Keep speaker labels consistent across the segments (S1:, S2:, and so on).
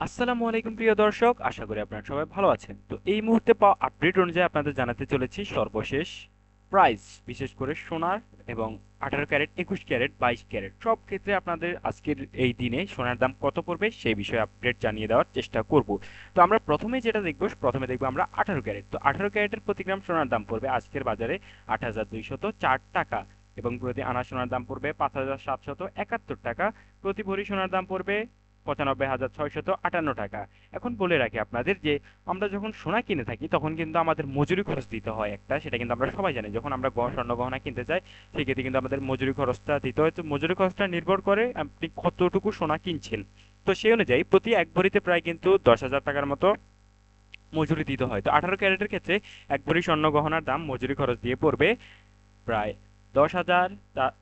S1: আসসালামু আলাইকুম প্রিয় দর্শক, আশা করি আপনারা সবাই ভালো আছেন। তো এই মুহূর্তে পাওয়া আপডেট অনুযায়ী আপনাদের জানাতে চলেছি সর্বশেষ প্রাইস বিশেষ করে সোনার এবং আঠারো ক্যারেট, একুশ ক্যারেট, বাইশ ক্যারেট। সব ক্ষেত্রে আপনাদের আজকের এই দিনে সোনার দাম কত পড়বে সেই বিষয়ে আপডেট জানিয়ে দেওয়ার চেষ্টা করব। তো আমরা প্রথমে যেটা দেখব, প্রথমে দেখব আমরা আঠারো ক্যারেট। তো আঠারো ক্যারেটের প্রতি গ্রাম সোনার দাম পড়বে আজকের বাজারে আট হাজার দুইশত চার টাকা এবং প্রতি আনা সোনার দাম পড়বে পাঁচ হাজার সাতশত একাত্তর টাকা। প্রতি ভরি সোনার দাম পড়বে পঁচানব্বই হাজার ছয়শত আটান্ন টাকা। এখন বলে রাখি আপনাদের যে, আমরা যখন সোনা কিনে থাকি, তখন কিন্তু আমাদের মজুরি খরচ দিতে হয় একটা, সেটা কিন্তু আমরা সবাই জানি। যখন আমরা স্বর্ণ গহনা কিনতে যাই, সেক্ষেত্রে কিন্তু আমাদের মজুরি খরচটা দিতে হয়। তো মজুরি খরচটা নির্ভর করে আপনি কতটুকু সোনা কিনছেন। তো সেই অনুযায়ী প্রতি এক ভরিতে প্রায় কিন্তু দশ হাজার টাকার মতো মজুরি দিতে হয়। তো আঠারো ক্যারেটের ক্ষেত্রে এক ভরি স্বর্ণ গহনার দাম মজুরি খরচ দিয়ে পড়বে প্রায় দশ হাজার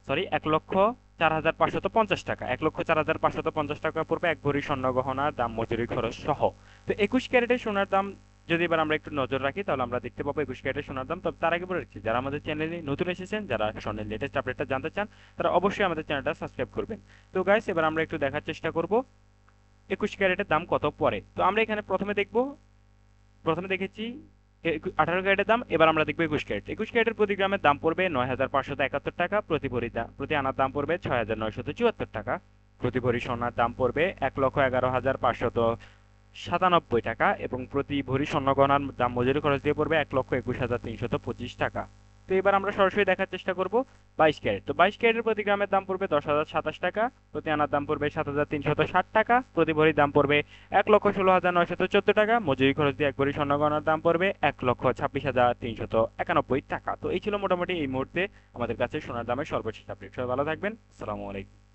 S1: সরি এক লক্ষ চার হাজার পাঁচশত পঞ্চাশ টাকা। এক লক্ষ চার হাজার পাঁচশত পঞ্চাশ টাকা পড়বে এক ভরি স্বর্ণ গহনার দাম মজুরি খরচ সহ। তো একুশ ক্যারেটের সোনার দাম যদি এবার আমরা একটু নজর রাখি, তাহলে আমরা দেখতে পাবো একুশ ক্যারেটের সোনার দাম। তবে তার আগে বলে রাখছি যারা আমাদের চ্যানেলে নতুন এসেছেন, যারা স্বর্ণের লেটেস্ট আপডেটটা জানতে চান, তারা অবশ্যই আমাদের চ্যানেলটা সাবস্ক্রাইব করবেন। তো গাইস এবার আমরা একটু দেখার চেষ্টা করব, একুশ ক্যারেটের দাম কত পড়ে তো আমরা এখানে প্রথমে দেখব, প্রথমে দেখেছি আঠারো ক্যারেটের দাম, এবার আমরা দেখব একুশ ক্যারেট। একুশ ক্যারেটের প্রতি গ্রামের দাম পড়বে নয় হাজার পাঁচশত একাত্তর টাকা, প্রতি ভরি প্রতি আনার দাম পড়বে ছয় হাজার নয়শত চুয়াত্তর টাকা। প্রতি ভরি সোনার দাম পড়বে এক লক্ষ এগারো হাজার পাঁচশত সাতানব্বই টাকা এবং প্রতি ভরি স্বর্ণ গহনার দাম মজুরি খরচ দিয়ে পড়বে এক লক্ষ একুশ হাজার তিনশত পঁচিশ টাকা। তো এবার আমরা সরাসরি দেখার চেষ্টা করব বাইশ ক্যারেট। তো বাইশ ক্যারেটের প্রতি গ্রামের দাম পড়বে দশ হাজার সাতাশ টাকা প্রতি আনার দাম পড়বে সাত হাজার তিনশত ষাট টাকা প্রতি ভরির দাম পড়বে এক লক্ষ ষোলো হাজার নয়শত চোদ্দ টাকা মজুরি খরচ দিয়ে এক ভরি স্বর্ণ গহনার দাম পড়বে এক লক্ষ ছাব্বিশ হাজার তিনশত একানব্বই টাকা। তো এই ছিল মোটামুটি এই মুহূর্তে আমাদের কাছে সোনার দামের সর্বশেষ আপডেট সবাই ভালো থাকবেন। আসসালামু আলাইকুম।